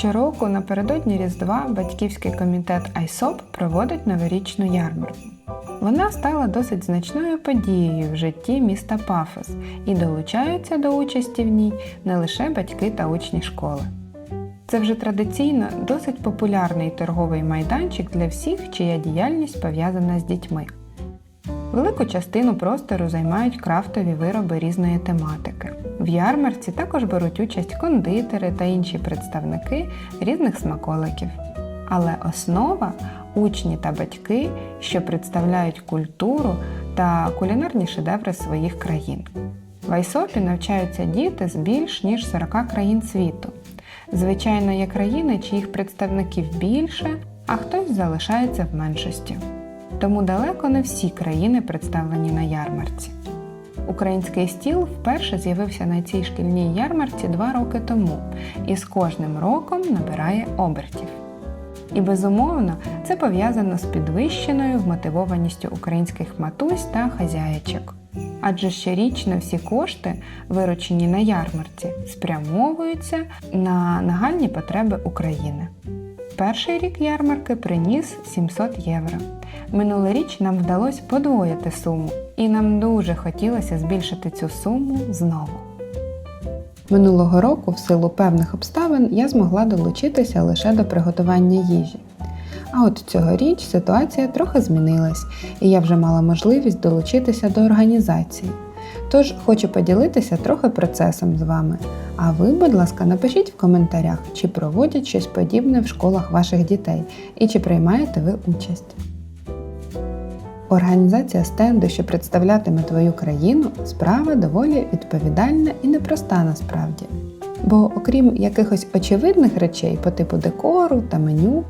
Щороку напередодні Різдва батьківський комітет Айсоп проводить новорічну ярмарку. Вона стала досить значною подією в житті міста Пафос і долучаються до участі в ній не лише батьки та учні школи. Це вже традиційно досить популярний торговий майданчик для всіх, чия діяльність пов'язана з дітьми. Велику частину простору займають крафтові вироби різної тематики. В ярмарці також беруть участь кондитери та інші представники різних смаколиків. Але основа учні та батьки, що представляють культуру та кулінарні шедеври своїх країн. В Айсопі навчаються діти з більш ніж 40 країн світу. Звичайно, є країни, чиїх представників більше, а хтось залишається в меншості. Тому далеко не всі країни представлені на ярмарці. Український стіл вперше з'явився на цій шкільній ярмарці два роки тому і з кожним роком набирає обертів. І безумовно, це пов'язано з підвищеною вмотивованістю українських матусь та хазяєчок. Адже щорічно всі кошти, виручені на ярмарці, спрямовуються на нагальні потреби України. Перший рік ярмарки приніс 700 євро. Минулоріч нам вдалося подвоїти суму, і нам дуже хотілося збільшити цю суму знову. Минулого року, в силу певних обставин, я змогла долучитися лише до приготування їжі. А от цьогоріч ситуація трохи змінилась, і я вже мала можливість долучитися до організації. Тож хочу поділитися трохи процесом з вами. А ви, будь ласка, напишіть в коментарях, чи проводять щось подібне в школах ваших дітей і чи приймаєте ви участь. Організація стенду, що представлятиме твою країну, справа доволі відповідальна і непроста насправді. Бо, окрім якихось очевидних речей по типу декору та меню,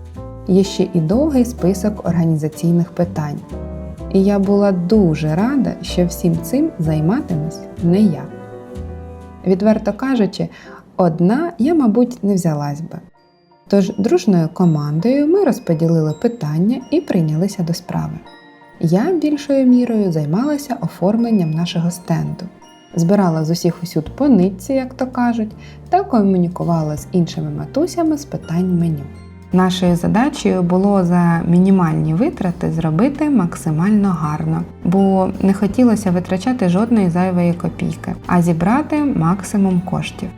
є ще і довгий список організаційних питань. І я була дуже рада, що всім цим займатимусь не я. Відверто кажучи, одна я, мабуть, не взялась би. Тож дружною командою ми розподілили питання і прийнялися до справи. Я більшою мірою займалася оформленням нашого стенду, збирала з усіх усюд по нитці, як то кажуть, та комунікувала з іншими матусями з питань меню. Нашою задачею було за мінімальні витрати зробити максимально гарно, бо не хотілося витрачати жодної зайвої копійки, а зібрати максимум коштів.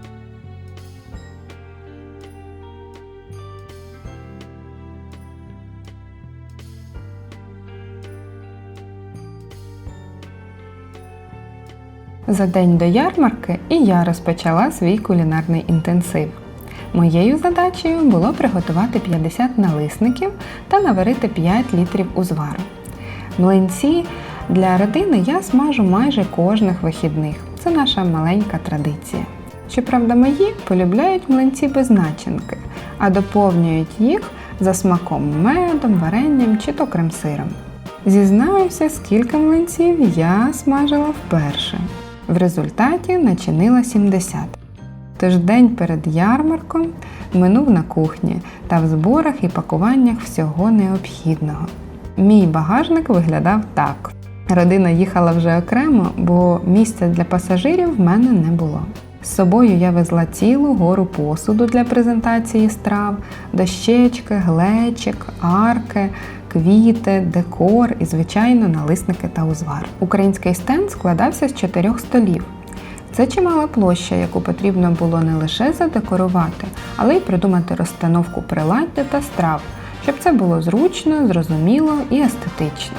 За день до ярмарки і я розпочала свій кулінарний інтенсив. Моєю задачею було приготувати 50 налисників та наварити 5 літрів узвару. Млинці для родини я смажу майже кожних вихідних. Це наша маленька традиція. Щоправда, мої полюбляють млинці без начинки, а доповнюють їх за смаком медом, варенням чи то крем-сиром. Зізнаюся, скільки млинців я смажила вперше. В результаті начинила 70. Тож день перед ярмарком минув на кухні та в зборах і пакуваннях всього необхідного. Мій багажник виглядав так. Родина їхала вже окремо, бо місця для пасажирів в мене не було. З собою я везла цілу гору посуду для презентації страв, дощечки, глечик, арки, квіти, декор і, звичайно, налисники та узвар. Український стенд складався з чотирьох столів. Це чимала площа, яку потрібно було не лише задекорувати, але й придумати розстановку приладдя та страв, щоб це було зручно, зрозуміло і естетично.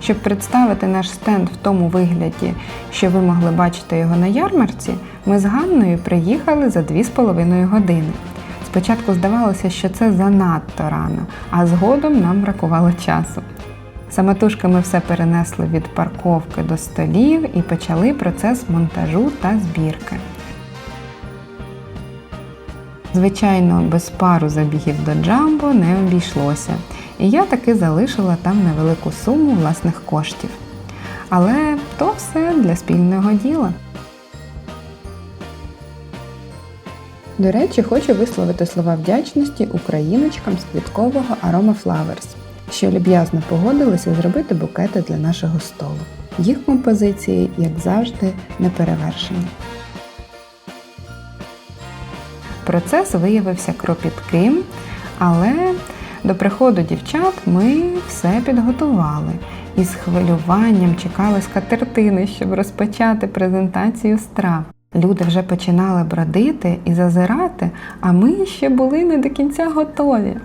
Щоб представити наш стенд в тому вигляді, що ви могли бачити його на ярмарці, ми з Ганною приїхали за 2,5 години. Спочатку здавалося, що це занадто рано, а згодом нам бракувало часу. Самотужки ми все перенесли від парковки до столів і почали процес монтажу та збірки. Звичайно, без пару забігів до джамбо не обійшлося, і я таки залишила там невелику суму власних коштів. Але то все для спільного діла. До речі, хочу висловити слова вдячності україночкам з квіткового Aroma Flowers, що люб'язно погодилися зробити букети для нашого столу. Їх композиції, як завжди, неперевершені. Процес виявився кропітким, але до приходу дівчат ми все підготували і з хвилюванням чекали скатертини, щоб розпочати презентацію страв. Люди вже починали бродити і зазирати, а ми ще були не до кінця готові.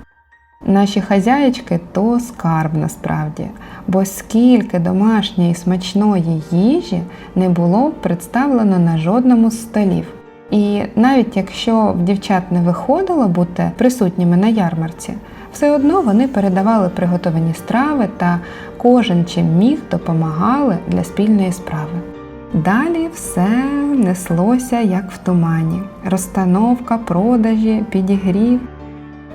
Наші хазяєчки то скарб насправді, бо скільки домашньої смачної їжі не було представлено на жодному з столів. І навіть якщо в дівчат не виходило бути присутніми на ярмарці, все одно вони передавали приготовані страви та кожен чим міг допомагали для спільної справи. Далі все неслося як в тумані: розстановка, продажі, підігрів.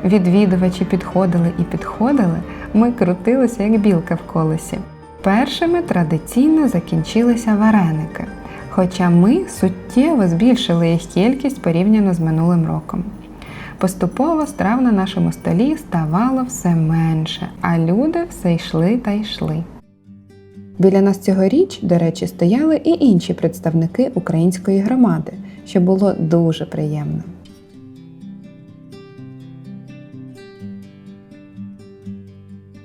Відвідувачі підходили і підходили, ми крутилися, як білка в колесі. Першими традиційно закінчилися вареники, хоча ми суттєво збільшили їх кількість порівняно з минулим роком. Поступово страв на нашому столі ставало все менше, а люди все йшли та йшли. Біля нас цьогоріч, до речі, стояли і інші представники української громади, що було дуже приємно.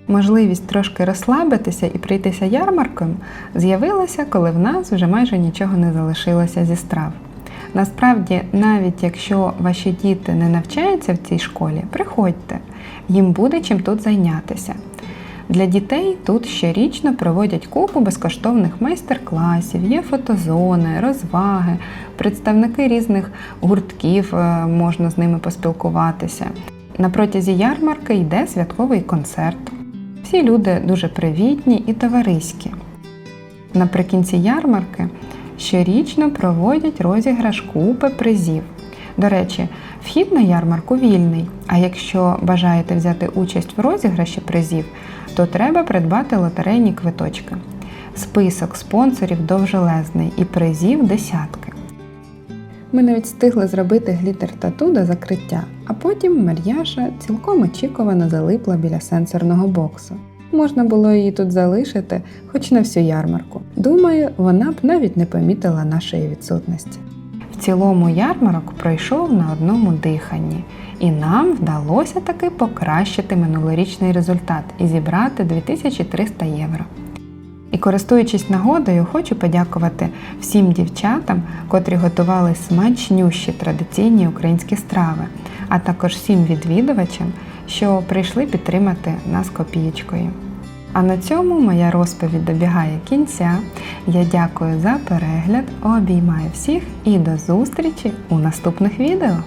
Можливість трошки розслабитися і прийтися ярмарком з'явилася, коли в нас вже майже нічого не залишилося зі страв. Насправді, навіть якщо ваші діти не навчаються в цій школі, приходьте, їм буде чим тут зайнятися. Для дітей тут щорічно проводять купу безкоштовних майстер-класів, є фотозони, розваги, представники різних гуртків е, можна з ними поспілкуватися. На протязі ярмарки йде святковий концерт. Всі люди дуже привітні і товариські. Наприкінці ярмарки щорічно проводять розіграш купи призів. До речі, вхід на ярмарку вільний, а якщо бажаєте взяти участь в розіграші призів, то треба придбати лотерейні квиточки. Список спонсорів довжелезний і призів десятки. Ми навіть встигли зробити глітер тату до закриття, а потім Мар'яша цілком очікувано залипла біля сенсорного боксу. Можна було її тут залишити, хоч на всю ярмарку. Думаю, вона б навіть не помітила нашої відсутності. Цілому ярмарок пройшов на одному диханні, і нам вдалося таки покращити минулорічний результат і зібрати 2300 євро. І користуючись нагодою, хочу подякувати всім дівчатам, котрі готували смачнющі традиційні українські страви, а також всім відвідувачам, що прийшли підтримати нас копієчкою. А на цьому моя розповідь добігає кінця. Я дякую за перегляд, обіймаю всіх і до зустрічі у наступних відео!